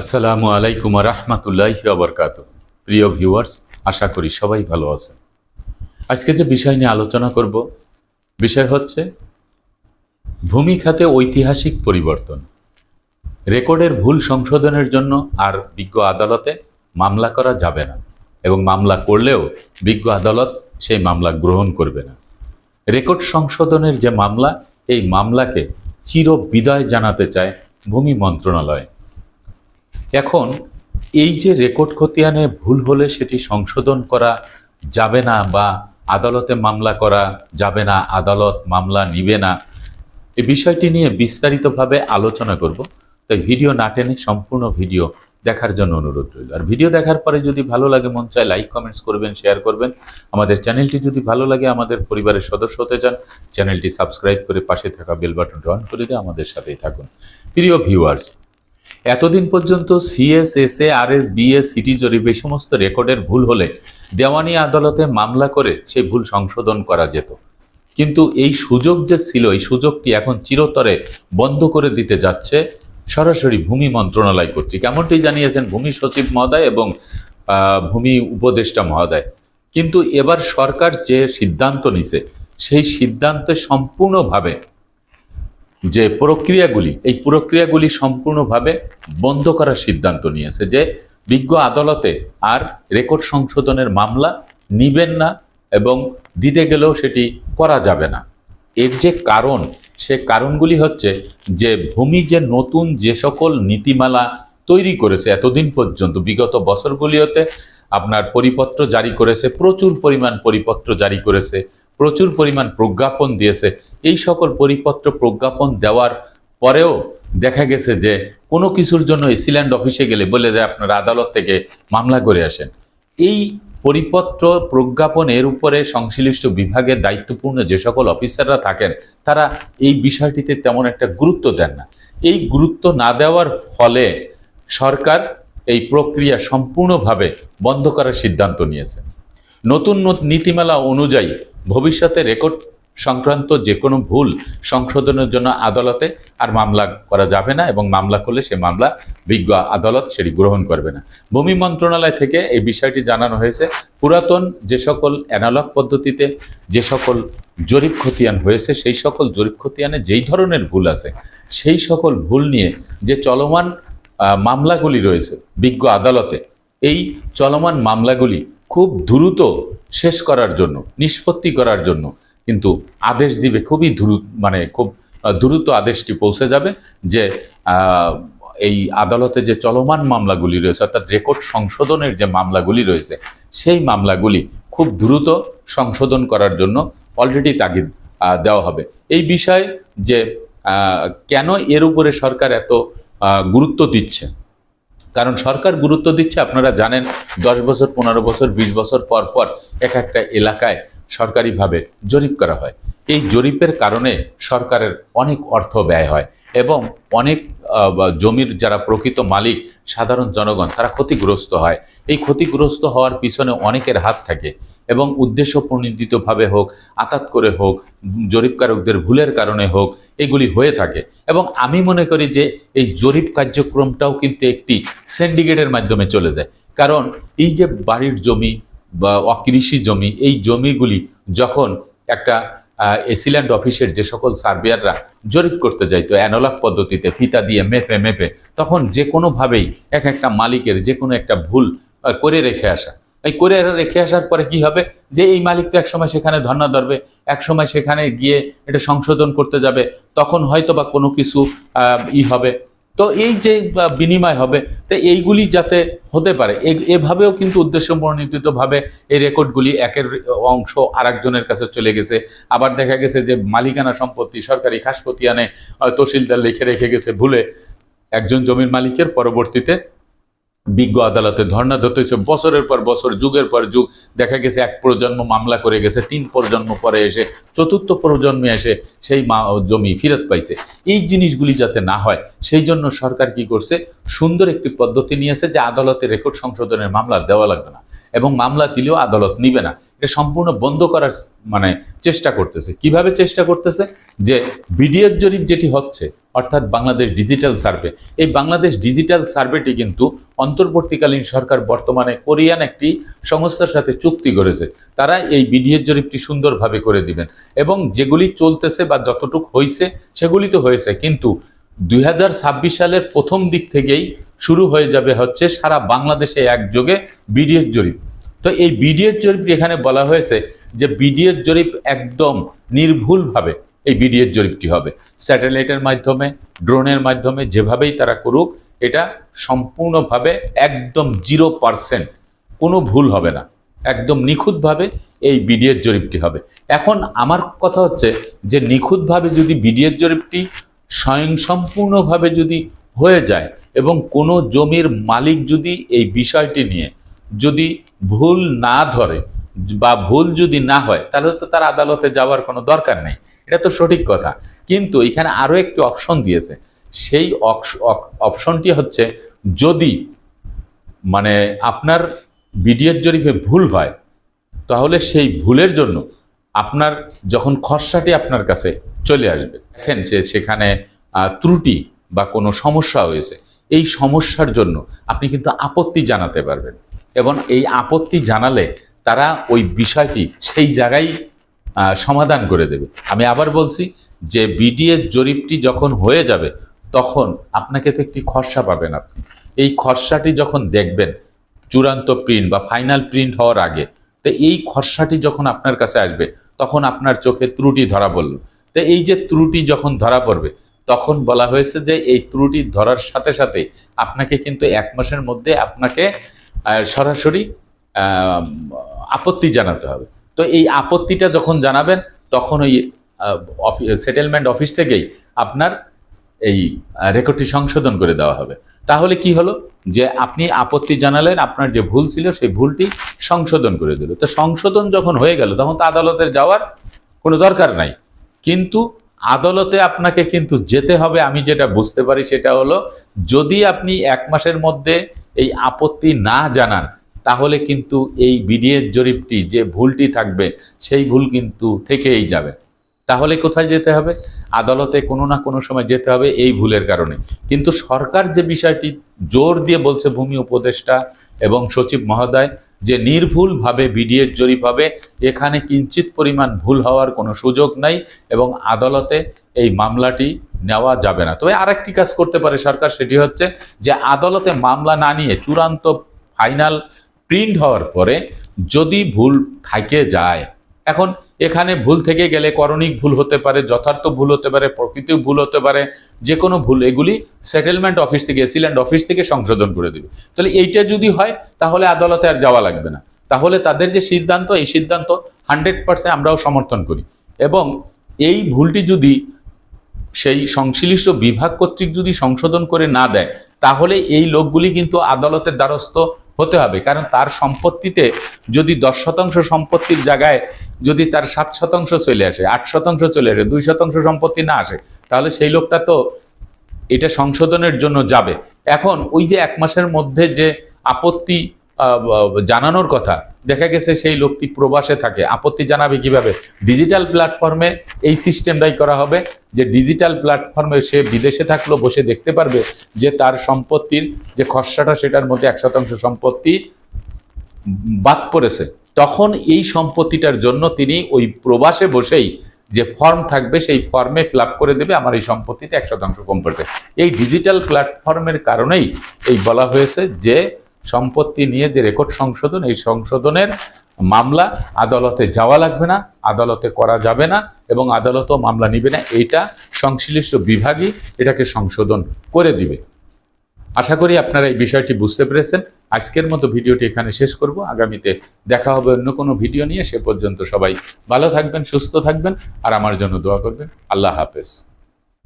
আসসালামু আলাইকুম রহমতুল্লাহ বরকাত প্রিয় ভিউয়ার্স, আশা করি সবাই ভালো আছেন। আজকে যে বিষয় নিয়ে আলোচনা করব, বিষয় হচ্ছে ভূমি খাতে ঐতিহাসিক পরিবর্তন। রেকর্ডের ভুল সংশোধনের জন্য আর বিজ্ঞ আদালতে মামলা করা যাবে না এবং মামলা করলেও বিজ্ঞ আদালত সেই মামলা গ্রহণ করবে না। রেকর্ড সংশোধনের যে মামলা, এই মামলাকে চির বিদায় জানাতে চায় ভূমি মন্ত্রণালয়। এখন এই যে রেকর্ড খতিয়ানে ভুল হলে সেটি সংশোধন করা যাবে না বা আদালতে মামলা করা যাবে না, আদালত মামলা নিবে না, এই বিষয়টি নিয়ে বিস্তারিতভাবে আলোচনা করব। তাই ভিডিও না টেনে সম্পূর্ণ ভিডিও দেখার জন্য অনুরোধ রইল। আর ভিডিও দেখার পরে যদি ভালো লাগে, মন চায় লাইক, কমেন্টস করবেন, শেয়ার করবেন। আমাদের চ্যানেলটি যদি ভালো লাগে, আমাদের পরিবারের সদস্য হতে চান, চ্যানেলটি সাবস্ক্রাইব করে পাশে থাকা বেল বাটনটি অন করে দিয়ে আমাদের সাথেই থাকুন। প্রিয় ভিউয়ার্স এতদিন পর্যন্ত CS S A R S BS city জরিপ এই সমস্ত রেকর্ডের ভুল হলে দেওয়ানি আদালতে মামলা করে সেই ভুল সংশোধন করা যেত। কিন্তু এই সুযোগ যে ছিল, এই সুযোগটি এখন চিরতরে বন্ধ করে দিতে যাচ্ছে সরাসরি ভূমি মন্ত্রণালয় কর্তৃক। এমনটি জানিয়েছেন ভূমি সচিব মহোদয় এবং ভূমি উপদেষ্টা মহোদয়। কিন্তু এবার সরকার যে সিদ্ধান্ত নিছে, সেই সিদ্ধান্তে সম্পূর্ণভাবে যে প্রক্রিয়াগুলি, এই প্রক্রিয়াগুলি সম্পূর্ণভাবে বন্ধ করার সিদ্ধান্ত নিয়েছে যে বিজ্ঞ আদালতে আর রেকর্ড সংশোধনের মামলা নিবেন না এবং দিতে গেলেও সেটি করা যাবে না। এর যে কারণ, সে কারণগুলি হচ্ছে যে ভূমি যে নতুন যে সকল নীতিমালা তৈরি করেছে এতদিন পর্যন্ত, বিগত বছরগুলিতে আপনার পরিপত্র জারি করেছে, প্রচুর পরিমাণ পরিপত্র জারি করেছে প্রচুর পরিমাণ প্রজ্ঞাপন দিয়েছে। এই সকল পরিপত্র প্রজ্ঞাপন দেওয়ার পরেও দেখা গেছে যে কোনো কিছুর জন্য এসিল্যান্ড অফিসে গেলে বলে দেয়, আপনারা আদালত থেকে মামলা করে আসেন। এই পরিপত্র প্রজ্ঞাপনের উপরে সংশ্লিষ্ট বিভাগের দায়িত্বপূর্ণ যে সকল অফিসাররা থাকেন, তারা এই বিষয়টিতে তেমন একটা গুরুত্ব দেন না। এই গুরুত্ব না দেওয়ার ফলে সরকার এই প্রক্রিয়া সম্পূর্ণভাবে বন্ধ করার সিদ্ধান্ত নিয়েছে। নতুন নত- নীতিমালা অনুযায়ী ভবিষ্যতে রেকর্ড সংক্রান্ত যে কোনো ভুল সংশোধনের জন্য আদালতে আর মামলা করা যাবে না এবং মামলা করলে সে মামলা বিজ্ঞ আদালত সেটি গ্রহণ করবে না। ভূমি মন্ত্রণালয় থেকে এই বিষয়টি জানানো হয়েছে, পুরাতন যে সকল অ্যানালগ পদ্ধতিতে যে সকল জরিপ খতিয়ান হয়েছে, সেই সকল জরিপ খতিয়ানে যেই ধরনের ভুল আছে, সেই সকল ভুল নিয়ে যে চলমান মামলাগুলি রয়েছে বিজ্ঞ আদালতে, এই চলমান মামলাগুলি খুব দ্রুত শেষ করার জন্য, নিষ্পত্তি করার জন্য কিন্তু আদেশ দিবে খুবই দ্রুত মানে খুব দ্রুত আদেশটি পৌঁছে যাবে যে এই আদালতে যে চলমান মামলাগুলি রয়েছে অর্থাৎ রেকর্ড সংশোধনের যে মামলাগুলি রয়েছে, সেই মামলাগুলি খুব দ্রুত সংশোধন করার জন্য অলরেডি তাগিদ দেওয়া হবে। এই বিষয়ে যে কেন এর উপরে সরকার এত গুরুত্ব দিচ্ছে? কারণ সরকার গুরুত্ব দিচ্ছে, আপনারা জানেন, দশ বছর, পনেরো বছর, বিশ বছর পর পর এক একটা এলাকায় সরকারিভাবে জরিপ করা হয়। এই জরিপের কারণে সরকারের অনেক অর্থ ব্যয় হয় এবং অনেক জমির যারা প্রকৃত মালিক, সাধারণ জনগণ, তারা ক্ষতিগ্রস্ত হয়। এই ক্ষতিগ্রস্ত হওয়ার পিছনে অনেকের হাত থাকে এবং উদ্দেশ্য প্রণোদিতভাবে হোক, আতাত করে হোক, জরিপকারকদের ভুলের কারণে হোক, এগুলি হয়ে থাকে। এবং আমি মনে করি যে এই জরিপ কার্যক্রমটাও কিন্তু একটি সিন্ডিকেটের মাধ্যমে চলে যায়। কারণ এই যে বাড়ির জমি বা অকৃষি জমি, এই জমিগুলি যখন একটা এসিল্যান্ড অফিসের যে সকল সার্ভেয়াররা জরিপ করতে যাইতো অ্যানোলাক পদ্ধতিতে ফিতা দিয়ে মেপে মেপে, তখন যে কোনোভাবেই এক একটা মালিকের যে কোনো একটা ভুল করে রেখে আসা। এই করে রেখে আসার পরে কি হবে? যে এই মালিক তো একসময় সেখানে ধর্না ধরবে, একসময় সেখানে গিয়ে এটা সংশোধন করতে যাবে, তখন হয়তো বা কোনো কিছু ই হবে। তো এই যে বিনিময় হবে, তো এইগুলি যাতে হতে পারে এভাবেও কিন্তু উদ্দেশ্য প্রণীতভাবে এই রেকর্ডগুলি একের অংশ আরেকজনের কাছে চলে গেছে। আবার দেখা গেছে যে, মালিকানা সম্পত্তি, সরকারি খাসপতিয়ানে তহসিলদার লিখে রেখে গেছে ভুলে, একজন জমির মালিকের পরবর্তীতে বিজ্ঞ আদালতে ধর্ণা ধরতে হয়েছে বছরের পর বছর, যুগের পর যুগ, দেখা গেছে এক প্রজন্ম মামলা করে গেছে, তিন প্রজন্ম পরে এসে, চতুর্থ প্রজন্মে এসে সেই জমি ফিরত পাইছে। এই জিনিসগুলি যাতে না হয়, সেই জন্য সরকার কি করছে? সুন্দর একটি পদ্ধতি নিয়েছে যে আদালতে রেকর্ড সংশোধনের মামলা দেওয়া লাগবে না এবং মামলা দিলেও আদালত নিবে না। এটা সম্পূর্ণ বন্ধ করার মানে চেষ্টা করতেছে। কীভাবে চেষ্টা করতেছে? যে বিডিএর জরিপ যেটি হচ্ছে অর্থাৎ বাংলাদেশ ডিজিটাল সার্ভে এই বাংলাদেশ ডিজিটাল সার্ভেটি কিন্তু অন্তর্বর্তীকালীন সরকার বর্তমানে কোরিয়ান একটি সংস্থার সাথে চুক্তি করেছে। তারা এই বিডিএর জরিপটি সুন্দরভাবে করে দিবেন। এবং যেগুলি চলতেছে বা যতটুক হয়েছে সেগুলি তো হয়েছে। কিন্তু দুই হাজার ছাব্বিশ সালের প্রথম দিক থেকেই শুরু হয়ে যাবে হচ্ছে সারা বাংলাদেশে একযোগে বিডিএস জরিপ। তো এই বিডিএস জরিপটি এখানে বলা হয়েছে যে বিডিএস জরিপ একদম নির্ভুলভাবে এই বিডিএস জরিপটি হবে। স্যাটেলাইটের মাধ্যমে, ড্রোনের মাধ্যমে যেভাবেই তারা করুক, এটা সম্পূর্ণভাবে একদম জিরো পার্সেন্ট, কোনো ভুল হবে না। একদম নিখুঁতভাবে এই বিডিএস জরিপটি হবে। এখন আমার কথা হচ্ছে যে নিখুঁতভাবে যদি বিডিএস জরিপটি স্বয়ংসম্পূর্ণভাবে যদি হয়ে যায় এবং কোনো জমির মালিক যদি এই বিষয়টি নিয়ে যদি ভুল না ধরে বা ভুল যদি না হয়, তাহলে তো তার আদালতে যাওয়ার কোনো দরকার নেই। এটা তো সঠিক কথা। কিন্তু এখানে আরও একটি অপশন দিয়েছে। সেই অপশনটি হচ্ছে যদি মানে আপনার বিডিএর জরিপে ভুল হয়, তাহলে সেই ভুলের জন্য আপনার যখন খসড়াটি আপনার কাছে চলে আসবে, দেখেন যে সেখানে ত্রুটি বা কোনো সমস্যা হয়েছে, এই সমস্যার জন্য আপনি কিন্তু আপত্তি জানাতে পারবেন। এবং এই আপত্তি জানালে তারা ওই বিষয়টি সেই জায়গায় সমাধান করে দেবে। আমি আবার বলছি যে বিডিএস জরিপটি যখন হয়ে যাবে, তখন আপনাকে তো একটি খসড়া পাবেন আপনি। এই খসড়াটি যখন দেখবেন, চূড়ান্ত প্রিন্ট বা ফাইনাল প্রিন্ট হওয়ার আগে, তো এই খসড়াটি যখন আপনার কাছে আসবে, তখন আপনার চোখে ত্রুটি ধরা পড়ল। তো এই যে ত্রুটি যখন ধরা পড়বে, তখন বলা হয়েছে যে এই ত্রুটি ধরার সাথে সাথে আপনাকে কিন্তু এক মাসের মধ্যে আপনাকে সরাসরি আপত্তি জানাতে হবে। তো এই আপত্তিটা যখন জানাবেন, তখন ওই সেটেলমেন্ট অফিস থেকেই আপনার এই রেকর্ডটি সংশোধন করে দেওয়া হবে। তাহলে কি হলো? যে আপনি আপত্তি জানালেন, আপনার যে ভুল ছিল, সেই ভুলটি সংশোধন করে দিল। তো সংশোধন যখন হয়ে গেল, তখন তো আদালতের যাওয়ার কোনো দরকার নাই। কিন্তু আদালতে আপনাকে কিন্তু যেতে হবে, আমি যেটা বুঝতে পারি সেটা হলো, যদি আপনি এক মাসের মধ্যে এই আপত্তি না জানান তাহলে কিন্তু এই বিডিএস জরিপটি যে ভুলটি থাকবে, সেই ভুল কিন্তু থেকেই যাবে। তাহলে কোথায় যেতে হবে? আদালতে কোনো না কোনো সময় যেতে হবে এই ভুলের কারণে। কিন্তু সরকার যে বিষয়টি জোর দিয়ে বলছে ভূমি উপদেষ্টা এবং সচিব মহোদয়, যে নির্ভুলভাবে বিডিএস জরিপ হবে, এখানে কিঞ্চিত পরিমাণ ভুল হওয়ার কোনো সুযোগ নাই এবং আদালতে এই মামলাটি নেওয়া যাবে না। তবে আরেকটি কাজ করতে পারে সরকার, সেটি হচ্ছে যে আদালতে মামলা না নিয়ে চূড়ান্ত ফাইনাল প্রিন্ট হওয়ার পরে যদি ভুল থাকে যায়, এখন এখানে ভুল থেকে গেলে করণিক ভুল হতে পারে, যথার্থ ভুল হতে পারে প্রকৃতি ভুল হতে পারে যে কোনো ভুল, এগুলি সেটেলমেন্ট অফিস থেকে এসিল্যান্ড অফিস থেকে সংশোধন করে দেবে। তাহলে এইটা যদি হয়, তাহলে আদালতে আর যাওয়া লাগবে না। তাহলে তাদের যে সিদ্ধান্ত, এই সিদ্ধান্ত হান্ড্রেড পার্সেন্ট আমরাও সমর্থন করি। এবং এই ভুলটি যদি সেই সংশ্লিষ্ট বিভাগ কর্তৃক যদি সংশোধন করে না দেয়, তাহলে এই লোকগুলি কিন্তু আদালতের দ্বারস্থ হতে হবে। কারণ তার সম্পত্তিতে যদি দশ শতাংশ সম্পত্তির জায়গায় যদি তার সাত শতাংশ চলে আসে, আট শতাংশ চলে আসে, দুই শতাংশ সম্পত্তি না আসে, তাহলে সেই লোকটা তো এটা সংশোধনের জন্য যাবে। এখন ওই যে এক মাসের মধ্যে যে আপত্তি জানানোর কথা দেখা গেছে সেই লোকটি প্রবাসে থাকে। আপত্তি জানাবে কীভাবে? ডিজিটাল প্ল্যাটফর্মে এই সিস্টেমটাই করা হবে যে ডিজিটাল প্ল্যাটফর্মে সে বিদেশে থাকলেও বসে দেখতে পারবে যে তার সম্পত্তির যে খসড়াটা, সেটার মধ্যে এক শতাংশ সম্পত্তি বাদ পড়েছে। তখন এই সম্পত্তিটার জন্য তিনি ওই প্রবাসে বসেই যে ফর্ম থাকবে, সেই ফর্মে ফিল করে দেবে, আমার এই সম্পত্তিতে এক শতাংশ কম পড়ছে। এই ডিজিটাল প্ল্যাটফর্মের কারণেই এই বলা হয়েছে যে সম্পত্তি নিয়ে যে রেকর্ড সংশোধন, এই সংশোধনের মামলা আদালতে যাওয়া লাগবে না, আদালতে করা যাবে না এবং আদালতও মামলা নিবে না। এইটা সংশ্লিষ্ট বিভাগই এটাকে সংশোধন করে দিবে। আশা করি আপনারা এই বিষয়টি বুঝতে পেরেছেন। আজকের মতো ভিডিওটি এখানে শেষ করব। আগামীতে দেখা হবে অন্য কোনো ভিডিও নিয়ে। সে পর্যন্ত সবাই ভালো থাকবেন, সুস্থ থাকবেন আর আমার জন্য দোয়া করবেন। আল্লাহ হাফেজ।